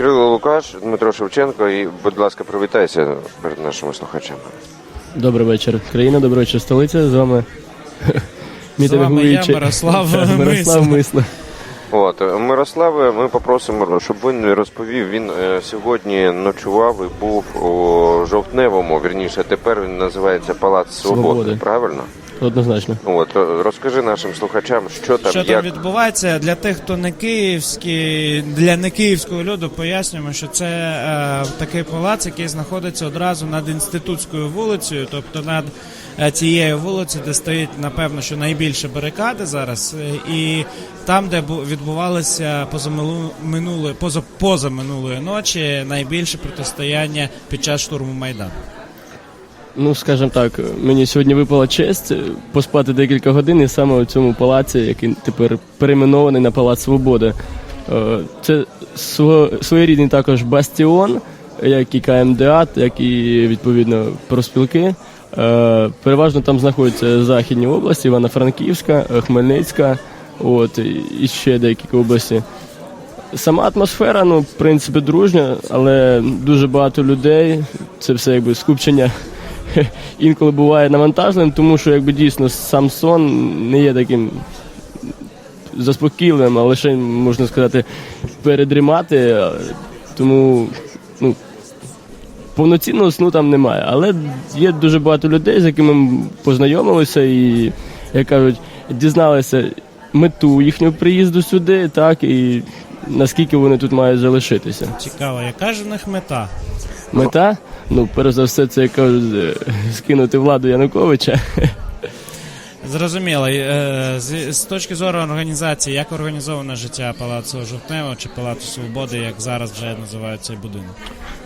Кирило Лукаш, Дмитро Шевченко, і, будь ласка, привітайся перед нашими слухачами. Добрий вечір, країна, добрий вечір, столиця. З вами З вами я, Мирослав Мирослав Мисла. От Мирославе, ми попросимо, щоб він розповів. Він е, сьогодні ночував і був у жовтневому. Вірніше, тепер він називається Палац Свободи. Свободи. Правильно? Однозначно. От е, розкажи нашим слухачам, що там, Що як там відбувається для тих, хто не київський, для не київського люду, пояснюємо, що це е, такий палац, який знаходиться одразу над інститутською вулицею, тобто над е, цією вулицею, де стоїть, напевно, що найбільше барикади зараз, е, і там, де бу- відбувалося позаминули, поза, позаминулої ночі, найбільше протистояння під час штурму Майдану. Ну, скажімо так, мені сьогодні випала честь е, поспати декілька годин і саме у цьому палаці, який тепер перейменований на Палац Свободи. Е, Це сво- своєрідний також бастіон, як і КМДА, як і відповідно проспілки. Е, Переважно там знаходяться західні області, Івано-Франківська, Хмельницька, от, і ще деякі області. Сама атмосфера, ну, в принципі, дружня, але дуже багато людей. Це все якби скупчення інколи буває навантажливим, тому що якби дійсно сам сон не є таким заспокійливим, а лише можна сказати передрімати. Тому ну, повноцінного сну там немає. Але є дуже багато людей, з якими ми познайомилися і, як кажуть, дізналися мету їхнього приїзду сюди, так і наскільки вони тут мають залишитися. Цікаво, яка ж в них мета? Мета, ну, перш за все, це як кажуть, е, скинути владу Януковича. Зрозуміло. Е, З, з точки зору організації, як організоване життя Палацу Жовтневого чи Палацу Свободи, як зараз вже називають цей будинок?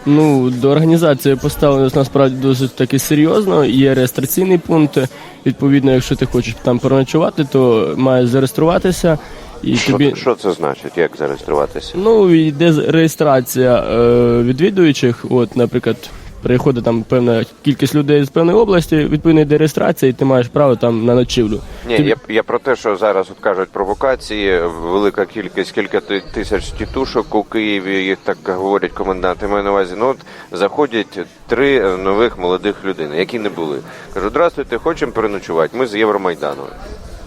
Ну, до організації поставлено насправді досить таки серйозно. Є реєстраційний пункт. Відповідно, якщо ти хочеш там переночувати, то маєш зареєструватися. І що, тобі що це значить, як зареєструватися? ну йде з- реєстрація е, відвідуючих. От, наприклад, приходить там певна кількість людей з певної області, відповідно йде реєстрація, і ти маєш право там на ночівлю. Ні, Тобі- я, я про те, що зараз от кажуть провокації, велика кількість, кілька ти- тисяч тітушок у Києві, їх так говорять коменданти. Маю на увазі. Ну от заходять три е, нових молодих людини, які не були. Кажу, здравствуйте, хочемо переночувати. Ми з Євромайдану.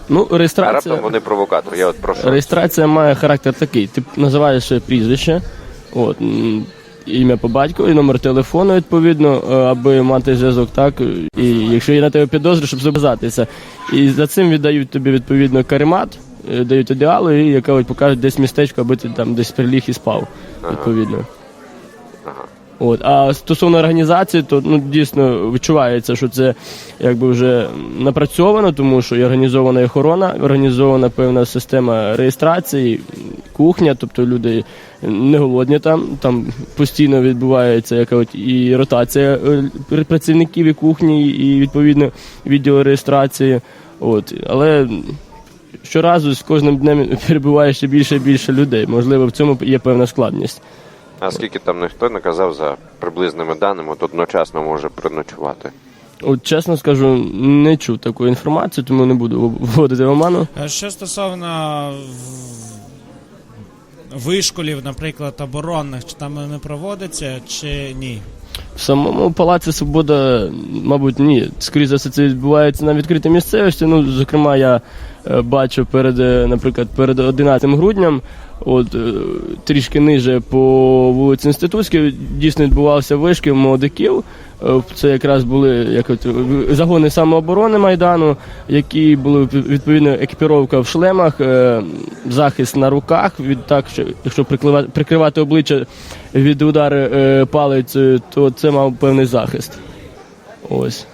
Ну, А реєстрація. раптом вони провокатори. Я от прошу. Реєстрація має характер такий. Ти називаєш своє прізвище, от, м, ім'я по батькові, номер телефону, відповідно, е, аби мати зв'язок, так. І якщо є на тебе підозри, щоб зобов'язатися. І за цим віддають тобі відповідно каремат, е, дають ідеалу і яка от покажуть десь містечко, аби ти там десь приліг і спав. Відповідно. От, а стосовно організації, то ну дійсно відчувається, що це якби вже напрацьовано, тому що і організована і охорона, організована певна система реєстрації, кухня, тобто люди не голодні там, там постійно відбувається яка от і ротація е, працівників і кухні, і відповідно відділу реєстрації. От, але щоразу з кожним днем перебуває ще більше і більше людей. Можливо, в цьому є певна складність. А скільки там ніхто не казав за приблизними даними, от одночасно може переночувати. От чесно скажу, не чув таку інформацію, тому не буду вводити в оману. Е, Що стосовно вишколів, наприклад, оборонних, чи там не проводиться, чи ні? В самому Палаці Свобода, мабуть, ні. Скоріше за все, це відбувається на відкритій місцевості. Ну, зокрема, я бачу перед, е, наприклад, перед 11 грудням, от е, трішки ниже по вулиці Інститутській, дійсно відбувався вишкіл молодиків. Е, Це якраз були як от, е, загони самооборони Майдану, які були відповідно екіпіровка в шлемах, захист на руках. Від так, що якщо прикривати, прикривати обличчя від удари палицею, то це мав певний захист. Ось.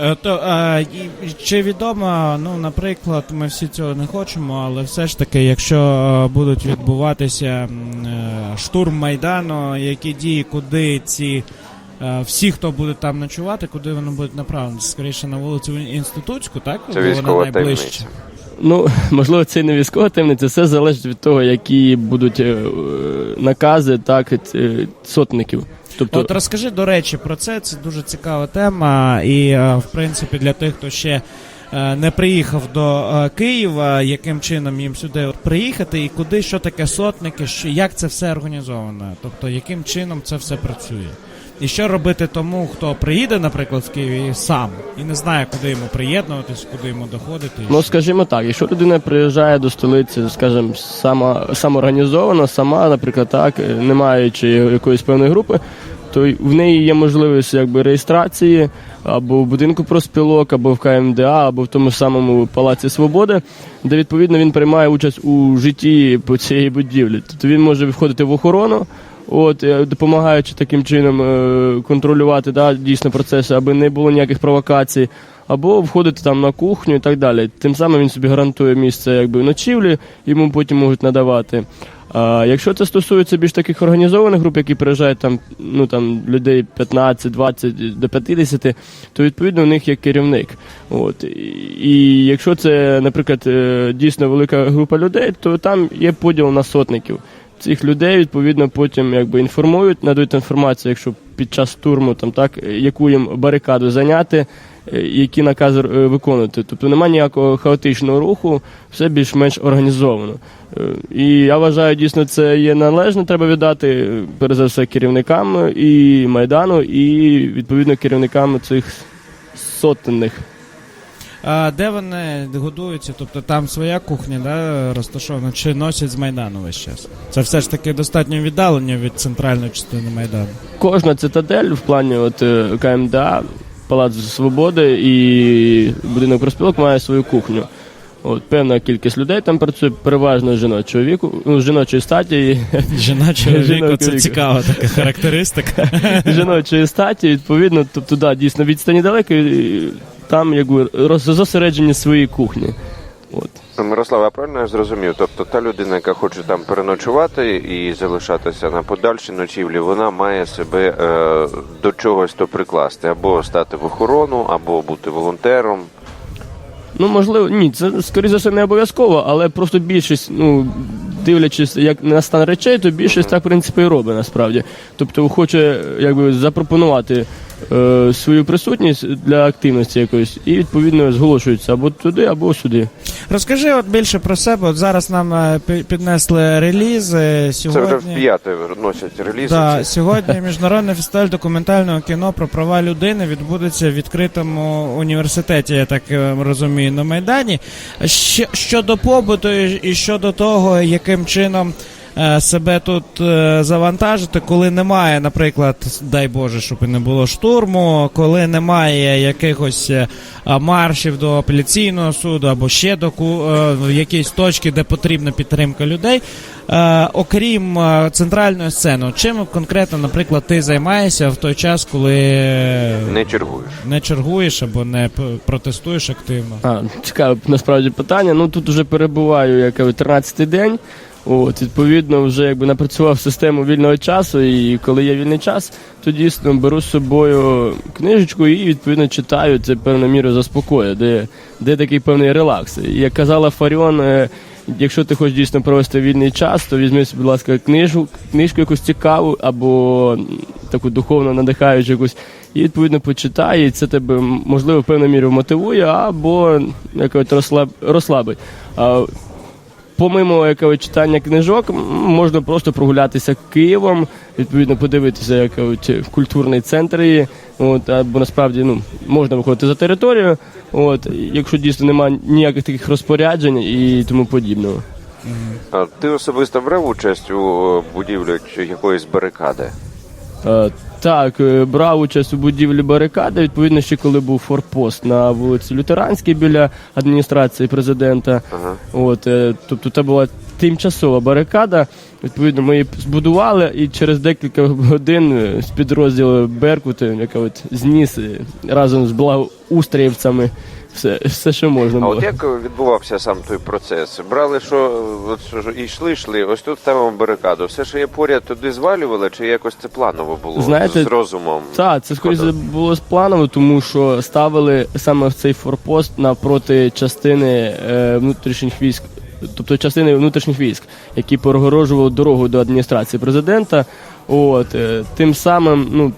Е, То е, і- чи відомо, ну, наприклад, ми всі цього не хочемо, але все ж таки, якщо е, будуть відбуватися е, штурм майдану, які дії, куди ці е, всі, хто буде там ночувати, куди вони будуть направлені? Скоріше на вулицю Інститутську, так? Це військова вона найближче. таємниця. Ну, можливо, це і не військова таємниця, все залежить від того, які будуть е, е, накази, так, е, сотників. Тобто, От розкажи, до речі, про це. Це дуже цікава тема. І, е, в принципі, для тих, хто ще е, не приїхав до е, Києва, яким чином їм сюди приїхати, і куди, що таке сотники, що, як це все організовано, тобто яким чином це все працює. І що робити тому, хто приїде, наприклад, з Києва сам і не знає, куди йому приєднуватись, куди йому доходити. Ну, скажімо так, якщо людина приїжджає до столиці, скажімо, сама самоорганізована, сама, наприклад, так, не маючи якоїсь певної групи, то в неї є можливість якби реєстрації або в будинку проспілок, або в КМДА, або в тому самому Палаці Свободи, де відповідно він приймає участь у житті по цієї будівлі. Тобто він може входити в охорону. От, е, допомагаючи таким чином е, контролювати да, дійсно процеси, аби не було ніяких провокацій, або входити там на кухню і так далі. Тим самим він собі гарантує місце якби ночівлі, йому потім можуть надавати. А якщо це стосується більш таких організованих груп, які приїжджають там, ну там людей 15, 20 до 50, то відповідно у них є керівник. От і, якщо це, наприклад, е, дійсно велика група людей, то там є поділ на сотників. Цих людей відповідно потім якби інформують, надають інформацію, якщо під час штурму там так яку їм барикаду зайняти, е, які накази е, виконувати. Тобто немає ніякого хаотичного руху, все більш-менш організовано. Е, І я вважаю, дійсно це є належно, треба віддати перш за все керівникам і майдану, і відповідно керівникам цих сотенних. А де вони годуються? Тобто там своя кухня да, розташована, чи носять з Майдану весь час? Це все ж таки достатньо віддалення від центральної частини Майдану. Кожна цитадель в плані от е, КМДА, Палац Свободи і будинок проспілок має свою кухню. От певна кількість людей там працює, переважно жіночого віку, ну, жіночої статі. Жіночого віку це цікава така характеристика. жіночої статі, відповідно, тобто, да, дійсно відстані далеко, і там якби роз- зосереджені свої кухні. От. Мирослав, я правильно я зрозумів? Тобто та людина, яка хоче там переночувати і залишатися на подальшій ночівлі, вона має себе е, до чогось то прикласти, або стати в охорону, або бути волонтером. Ну, можливо, ні, це скоріше за все не обов'язково, але просто більшість, ну, дивлячись, як на стан речей, то більшість так, в принципі, і робить насправді. Тобто хоче якби запропонувати е, свою присутність для активності якоїсь, і відповідно зголошується або туди, або сюди. Розкажи от більше про себе. От зараз нам е, пі- піднесли реліз е, Це вже в сьогодні. п'яте носять релізи. Да, сьогодні міжнародний фестиваль документального кіно про права людини відбудеться в відкритому університеті, я так е, розумію, на Майдані. Щ- щодо побуту і і щодо того, яким чином себе тут е, завантажити, коли немає, наприклад, дай Боже, щоб і не було штурму, коли немає якихось е, маршів до апеляційного суду або ще до е, якісь точки, де потрібна підтримка людей. Е, окрім е, центральної сцени, чим конкретно, наприклад, ти займаєшся в той час, коли е, Не чергуєш. не чергуєш або не протестуєш активно? А, цікаве насправді питання. Ну тут вже перебуваю як 13-й день. От, відповідно, вже якби напрацював систему вільного часу, і коли є вільний час, то дійсно беру з собою книжечку і відповідно читаю. Це певною мірою заспокоює, де, де такий певний релакс. І як казала Фаріон, е, якщо ти хочеш дійсно провести вільний час, то візьми, будь ласка, книжку, книжку якусь цікаву або таку духовно надихаючу якусь, і відповідно почитай, і це тебе можливо в певною мірою мотивує, або якось розслаб, розслабить. Помимо якого читання книжок, можна просто прогулятися Києвом, відповідно подивитися, як культурний центр є. От, або насправді ну, можна виходити за територію, от, якщо дійсно немає ніяких таких розпоряджень і тому подібного. А ти особисто брав участь у е, будівлі якоїсь барикади? Так, е, брав участь у будівлі барикади. Відповідно, ще коли був форпост на вулиці Лютеранській біля адміністрації президента. Ага. От, е, тобто це була тимчасова барикада. Відповідно, ми її збудували і через декілька годин е, з підрозділу Беркут, е, яка от зніс разом з благоустріївцями все, все, що можна А от як відбувався сам той процес? Брали, що от що і йшли, йшли, ось тут ставимо барикаду. Все, що є поряд, туди звалювали, чи якось це планово було Знаєте, з розумом? Так, це скоріше було спланово, тому що ставили саме в цей форпост навпроти частини е, внутрішніх військ тобто частини внутрішніх військ, які перегорожували дорогу до адміністрації президента. От е, тим самим, ну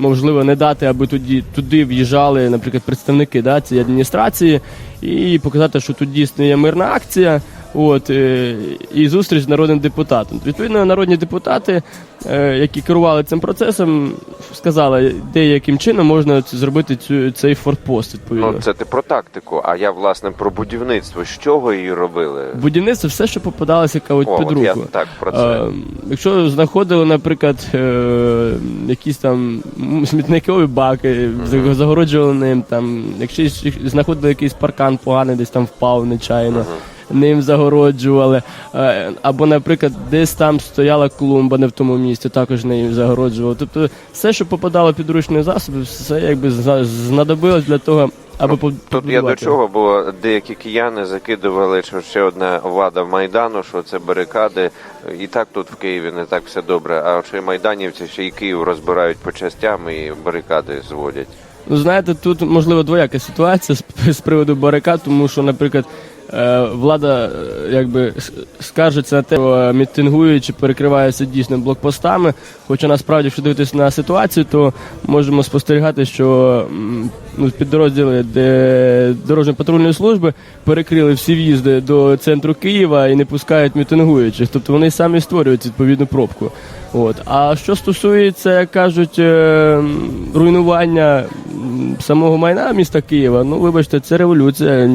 можливо, не дати, аби туди туди в'їжджали, наприклад, представники да, цієї адміністрації, і показати, що тут дійсно є мирна акція. От е, і зустріч з народним депутатом. Відповідно, народні депутати, е, які керували цим процесом, сказали, де яким чином можна зробити цю цей фортпост. Відповідно, Ну, це ти про тактику, а я власне про будівництво. З чого її робили? будівництво все, що попадалося кажуть, О, під от я так про це. Е, якщо знаходили, наприклад, е, якісь там смітникові баки, uh загороджували ним, там, якщо знаходили якийсь паркан поганий, десь там впав нечайно. Ним загороджували. Е, Або, наприклад, десь там стояла клумба не в тому місці, також нею загороджували. Тобто все, що попадало під ручні засоби, все якби зна- знадобилось для того, аби Ну, Тут я до чого, бо деякі кияни закидували, що ще одна вада в Майдану, що це барикади. І так тут в Києві не так все добре. А ще майданівці ще й Київ розбирають по частям і барикади зводять. Ну, знаєте, тут можливо двояка ситуація з, з приводу барикад, тому що, наприклад, влада е, якби скаржиться на те, що е, мітингуючи перекриваються дійсно блокпостами. Хоча насправді, якщо дивитися на ситуацію, то можемо спостерігати, що ну, підрозділи дорожньо-патрульної служби перекрили всі в'їзди до центру Києва і не пускають мітингуючих. Тобто вони самі створюють відповідну пробку. От. А що стосується, як кажуть, е, руйнування самого майна міста Києва, ну вибачте, це революція.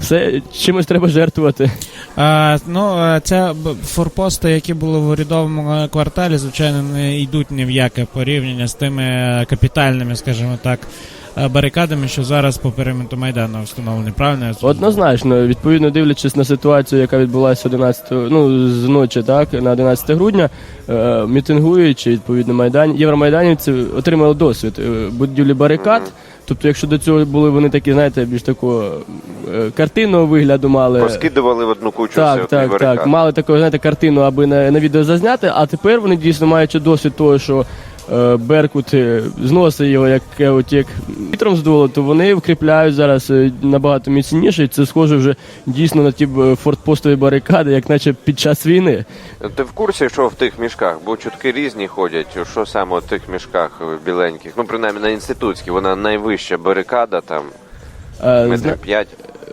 Все чимось треба жертвувати. А, ну, е, це форпости, які були в урядовому е, кварталі, звичайно, не йдуть ні в яке порівняння з тими капітальними, скажімо так, барикадами, що зараз по периметру Майдану встановлені. Правильно? я зрозумів? Однозначно, відповідно дивлячись на ситуацію, яка відбулася 11, ну з ночі, так на 11 грудня, е, мітингуючи відповідно майдан, євромайданівці отримали досвід е, будівлі барикад. Тобто, якщо до цього були вони такі, знаєте, більш такого е, картинного вигляду мали. Поскидували в одну кучу все Так, так, так. Мали таку, знаєте, картину, аби на, на відео зазняти, а тепер вони дійсно маючи досвід того, що е, Беркут е, зносить його як, е, от, як вітром здуло, то вони вкріпляють зараз е, набагато міцніше, і це схоже вже дійсно на ті е, фортпостові барикади, як наче під час війни. Ти в курсі, що в тих мішках? Бо чутки різні ходять, що саме в тих мішках е, біленьких. Ну, принаймні на інститутській, вона найвища барикада, там Е, метрів п'ять.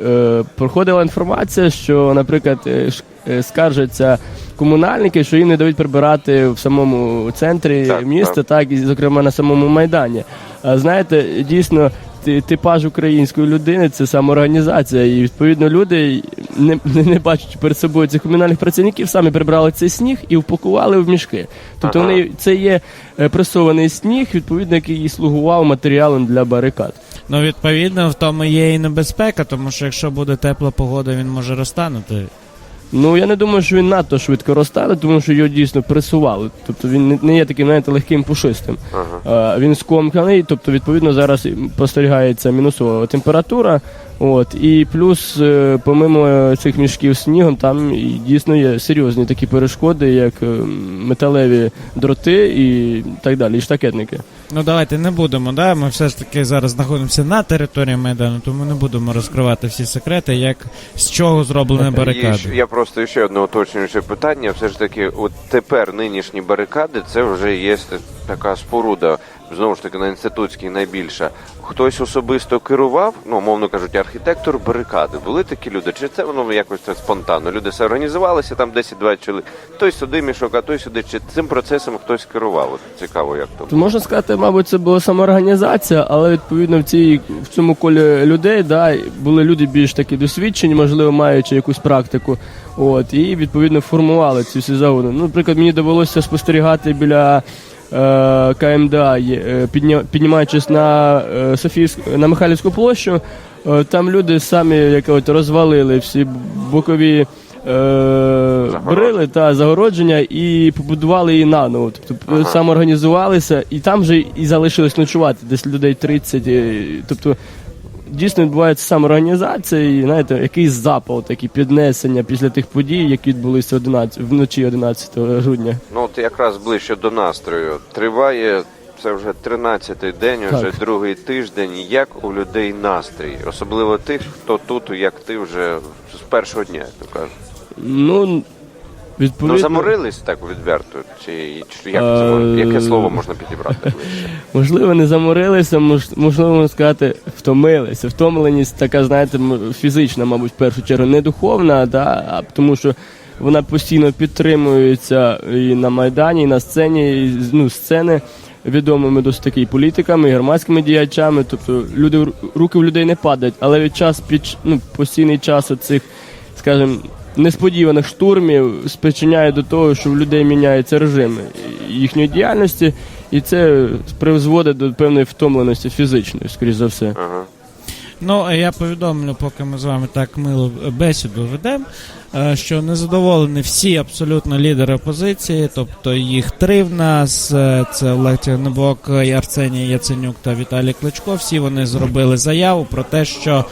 е, проходила інформація, що, наприклад, е, е, скаржаться комунальники, що їм не дають прибирати в самому центрі Так, міста, так. і зокрема на самому майдані. А знаєте, дійсно. ти- Типаж української людини це самоорганізація, і відповідно люди, не, не, не бачачи перед собою цих комунальних працівників, самі прибрали цей сніг і впакували в мішки. Тобто Ага. вони це є е, пресований сніг, відповідно, який і слугував матеріалом для барикад. Ну, відповідно, в тому є і небезпека, тому що якщо буде тепла погода, він може розтанути. Ну я не думаю, що він надто швидко розтане, тому що його дійсно пресували. Тобто він не- є таким, знаєте, легким пушистим. Ага. Е, Він скомканий, тобто, відповідно, зараз спостерігається мінусова температура. От, і плюс, е, помимо цих мішків з снігом, там дійсно є серйозні такі перешкоди, як е, металеві дроти і так далі, і штакетники. Ну давайте не будемо, да? Ми все ж таки зараз знаходимося на території Майдану, тому не будемо розкривати всі секрети, як з чого зроблені барикади. ще- Я просто ще одне уточнююче питання. Все ж таки, от тепер нинішні барикади це вже є така споруда, знову ж таки, на інститутській найбільша. Хтось особисто керував, ну, мовно кажуть, архітектор барикади. Були такі люди? Чи це воно якось так спонтанно? Люди все організувалися, там 10-20 чоловік. Той сюди мішок, а той сюди. Чи цим процесом хтось керував? От цікаво, як то. То можна сказати, мабуть, це була самоорганізація, але відповідно в цій в цьому колі людей да, були люди більш такі досвідчені, можливо, маючи якусь практику. От, і відповідно формували ці всі загони. Ну, наприклад, мені довелося спостерігати біля. Е, КМДА, е, піднімаючись на е, Софійську на Михайлівську площу, там люди самі як от, розвалили всі бокові брили та загородження і побудували її наново. Тобто Ага. самоорганізувалися, і там же і залишилось ночувати, десь людей 30. е, Тобто дійсно відбувається самоорганізація і знаєте, якийсь запал, такі піднесення після тих подій, які відбулися 11, вночі 11 грудня. Ну от якраз ближче до настрою. Триває це вже 13-й день, Так. вже другий тиждень. Як у людей настрій, особливо тих, хто тут, як ти вже з першого дня, як то кажуть. Ну, відповідно. Ну заморились так відверто. Чи, чи як, Е, заморились? яке слово можна підібрати? Можливо, не заморилися, мож- можливо, можна сказати, втомилися. Втомленість така, знаєте, м- фізична, мабуть, в першу чергу, не духовна, да, а тому що вона постійно підтримується і на Майдані, і на сцені, і, ну, сцени відомими досить таки і політиками, і громадськими діячами. Тобто люди руки в людей не падають, але від час під ну, постійний час оцих, скажімо, несподіваних штурмів спричиняє до того, що в людей міняється режим їхньої діяльності, і це призводить до певної втомленості фізичної, скоріш за все. Ага. Ну, я повідомлю, поки ми з вами так мило бесіду ведемо, е, що незадоволені всі абсолютно лідери опозиції, тобто їх три в нас: е, це Олег Тягнебок, Арсеній Яценюк та Віталій Кличко. Всі вони зробили заяву про те, що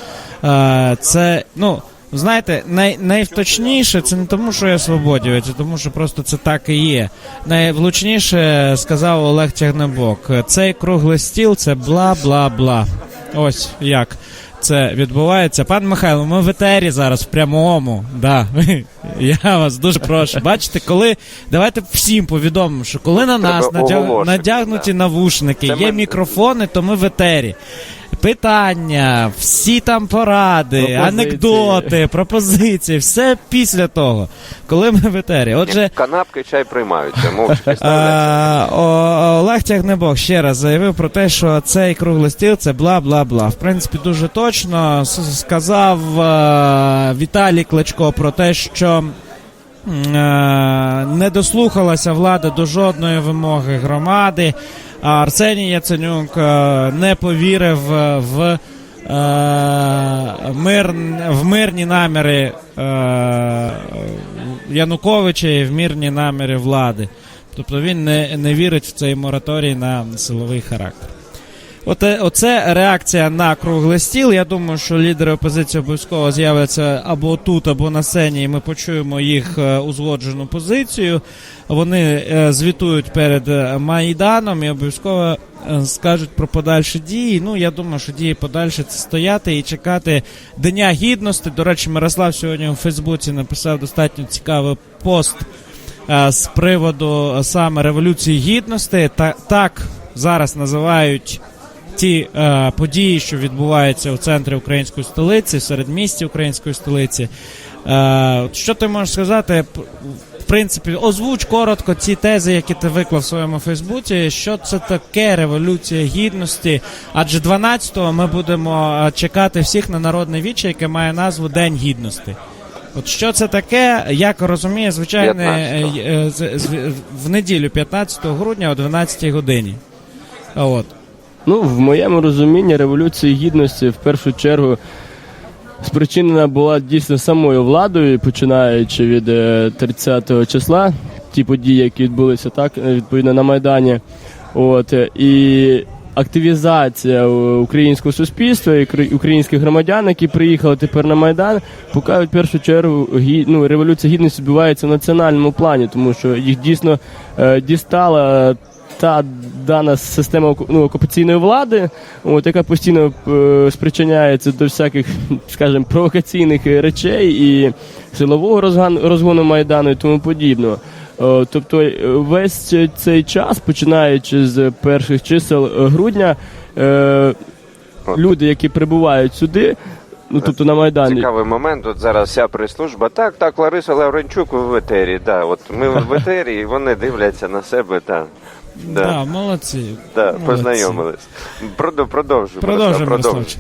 е, це, ну. Знаєте, най, найвточніше це не тому, що я свободівець, а тому, що просто це так і є. Найвлучніше сказав Олег Тягнебок. Цей круглий стіл це бла бла бла. Ось як це відбувається. Пан Михайло, ми в етері зараз в прямому. Да. Я вас дуже прошу. Бачите, коли давайте всім повідомимо, що коли на нас Треба надяг... оголошення, надягнуті да. навушники, Це є ми- мікрофони, то ми в етері. Питання, всі там поради, Пропозиції. анекдоти, пропозиції, все після того, коли ми в етері. Отже, Канапки чай приймаються, мовчки ставляться. а, о, Олег Тягнебок ще раз заявив про те, що цей круглий стіл це бла бла бла. В принципі, дуже точно С- сказав е, Віталій Кличко про те, що е, не дослухалася влада до жодної вимоги громади. Арсеній Яценюк е, не повірив в. е, Мир, в мирні наміри Януковича і в мирні наміри влади. Тобто він не, не вірить в цей мораторій на силовий характер. Оте, оце реакція на круглий стіл. Я думаю, що лідери опозиції обов'язково з'являться або тут, або на сцені, і ми почуємо їх е, узгоджену позицію. Вони е, звітують перед е, Майданом і обов'язково скажуть про подальші дії. Ну, я думаю, що дії подальші це стояти і чекати Дня гідності. До речі, Мирослав сьогодні у Фейсбуці написав достатньо цікавий пост з приводу саме Революції Гідності. Та, так зараз називають ті е, події, що відбуваються у центрі української столиці, в середмісті української столиці. Е, що ти можеш сказати? В принципі, озвуч коротко ці тези, які ти виклав в своєму Фейсбуці. Що це таке революція гідності? Адже 12-го ми будемо е, чекати всіх на народне віче, яке має назву День гідності. От що це таке, як розуміє, звичайно, 15-го. в неділю, 15 грудня о 12 годині. От. Ну, в моєму розумінні революція гідності в першу чергу спричинена була дійсно самою владою, починаючи від е, 30 числа, ті події, які відбулися так, е, відповідно на Майдані. От, е, і активізація е, українського суспільства і українських громадян, які приїхали тепер на Майдан, покажуть першу чергу ну, революція гідності відбувається в національному плані, тому що їх дійсно е, дістала та дана система ну, окупаційної влади, от, яка постійно е, спричиняється до всяких, скажімо, провокаційних речей і силового розгону Майдану і тому подібного. Е, Тобто е, весь цей- час, починаючи з перших чисел грудня, люди, які прибувають сюди, ну тобто на Майдані, Цікавий момент. От зараз вся прес-служба. Так, так, Лариса Лавренчук в етері. Да, от ми в етері, і вони дивляться на себе. Да, Да, да, молодці. да, молодці. познайомились. Продовжуємо, Мирослав, Мирославчик.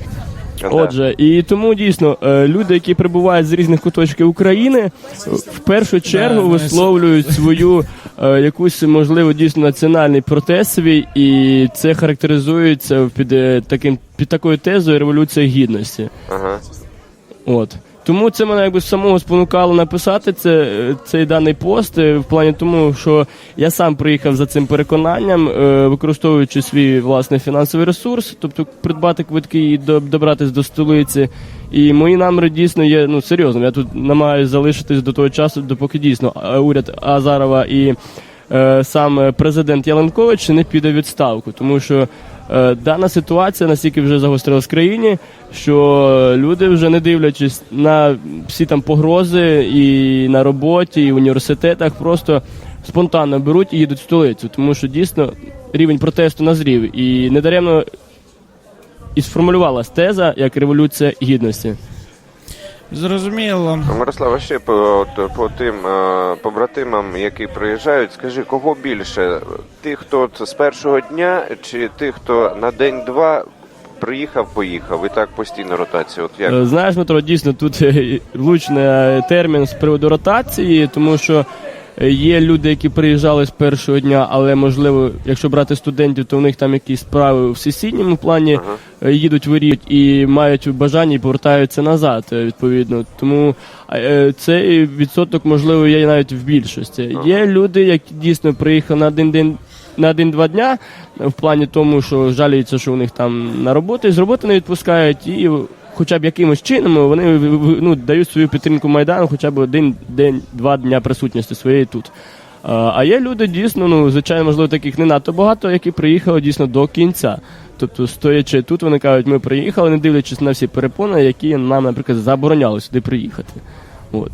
Отже, і тому дійсно е, люди, які прибувають з різних куточків України, в першу чергу висловлюють свою е, якусь можливо дійсно національний протест свій, і це характеризується під е, таким під такою тезою революція гідності. Ага. От. Тому це мене якби самого спонукало написати це, е, цей даний пост е, в плані тому, що я сам приїхав за цим переконанням, е, використовуючи свій власний фінансовий ресурс, тобто придбати квитки і до- добратись до столиці. І мої наміри дійсно є ну серйозно. Я тут намагаюся залишитись до того часу, допоки дійсно уряд Азарова і сам президент Яленкович не піде відставку, тому що дана ситуація настільки вже загострилась в країні, що люди вже не дивлячись на всі там погрози і на роботі, і в університетах, просто спонтанно беруть і їдуть в столицю, тому що дійсно рівень протесту назрів. І недаремно і сформулювалась теза як революція гідності. Зрозуміло. Мирослав, а ще по, от, по тим е, побратимам, які приїжджають, скажи, кого більше? Тих, хто з першого дня, чи тих, хто на день-два приїхав, поїхав, і так постійно ротація? От як? Е, Знаєш, Дмитро, дійсно тут е, влучний термін з приводу ротації, тому що є люди, які приїжджали з першого дня, але можливо, якщо брати студентів, то в них там якісь справи в сесійному плані е, їдуть виріють і мають бажання і повертаються назад. е, Відповідно, тому е, цей відсоток можливо є навіть в більшості. Є люди, які дійсно приїхали на один день. На один-два дня в плані тому, що жаліються, що у них там на роботі, з роботи не відпускають, і хоча б якимось чином вони ну, дають свою підтримку Майдану, хоча б один день, два дня присутності своєї тут. А є люди дійсно, ну звичайно, можливо, таких не надто багато, які приїхали дійсно до кінця. Тобто, стоячи тут, вони кажуть, ми приїхали, не дивлячись на всі перепони, які нам, наприклад, забороняли сюди приїхати. От.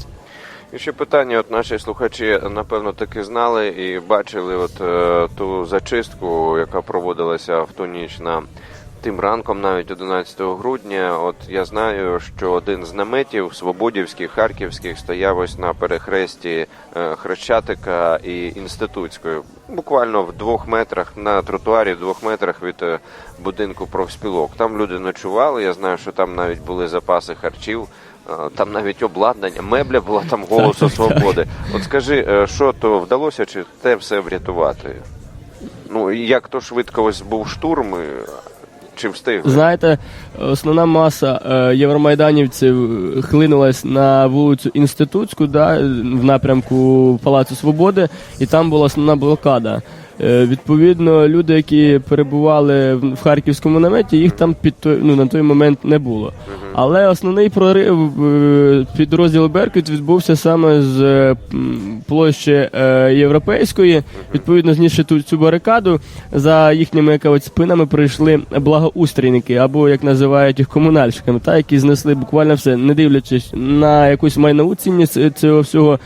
І ще питання, от наші слухачі, напевно, таки знали і бачили от е, ту зачистку, яка проводилася в ту ніч на тим ранком, навіть 11 грудня. От я знаю, що один з наметів свободівських, харківських стояв ось на перехресті е, Хрещатика і інститутської, буквально в двох метрах на тротуарі, в двох метрах від е, будинку профспілок. Там люди ночували. Я знаю, що там навіть були запаси харчів. Е, Там навіть обладнання, мебля була там голосу свободи. От скажи, що то вдалося, чи те все врятувати? Ну як то швидко ось був штурм, чи встигли? Знаєте, основна маса е, євромайданівців хлинулась на вулицю Інститутську, да, в напрямку Палацу Свободи, і там була основна блокада. Е, відповідно, люди, які перебували в харківському наметі, їх там під той, ну, на той момент не було. Але основний прорив е, підрозділу Беркут відбувся саме з е, площі Європейської. Відповідно, знісши ту цю барикаду, за їхніми як спинами прийшли благоустрійники, або як називають їх комунальщиками, та які знесли буквально все, не дивлячись на якусь майнову цінність цього всього,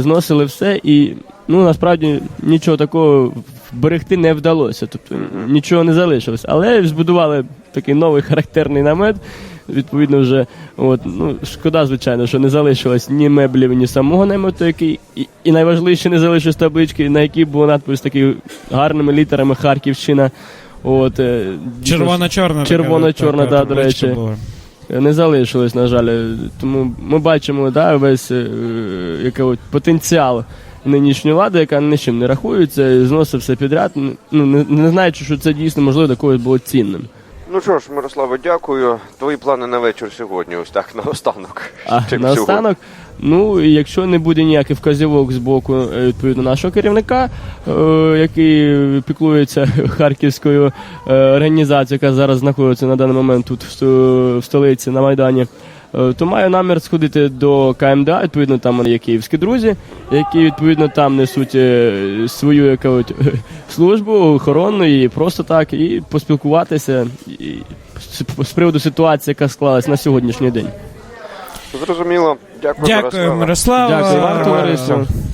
зносили все і. Ну насправді нічого такого вберегти не вдалося, тобто нічого не залишилось. Але збудували такий новий характерний намет. Відповідно, вже от ну шкода, звичайно, що не залишилось ні меблів, ні самого намету, який і, і найважливіше не залишилось таблички, на якій була надпис такі гарними літерами Харківщина. От е, Червоно-чорна. Червоно-чорна, да, до речі. була. не залишилось, на жаль. Тому ми бачимо да, весь е, який от потенціал нинішньої влади, яка нічим не рахується, і зносить все підряд, ну, не, не знаючи, що це дійсно можливо такою було цінним. Ну що ж, Мирославе, дякую. Твої плани на вечір сьогодні, ось так наостанок. А Чим наостанок, ну якщо не буде ніяких вказівок з боку е, відповідно нашого керівника, е, який піклується харківською е, організацією, яка зараз знаходиться на даний момент тут в, в столиці на Майдані. Е, То маю намір сходити до КМДА, відповідно, там є київські друзі, які відповідно там несуть е, свою яку, службу охоронну і просто так, і поспілкуватися і з, з приводу ситуації, яка склалась на сьогоднішній день. Зрозуміло. Дякую, Дякую. Мирослава. Дякую Е, товариство.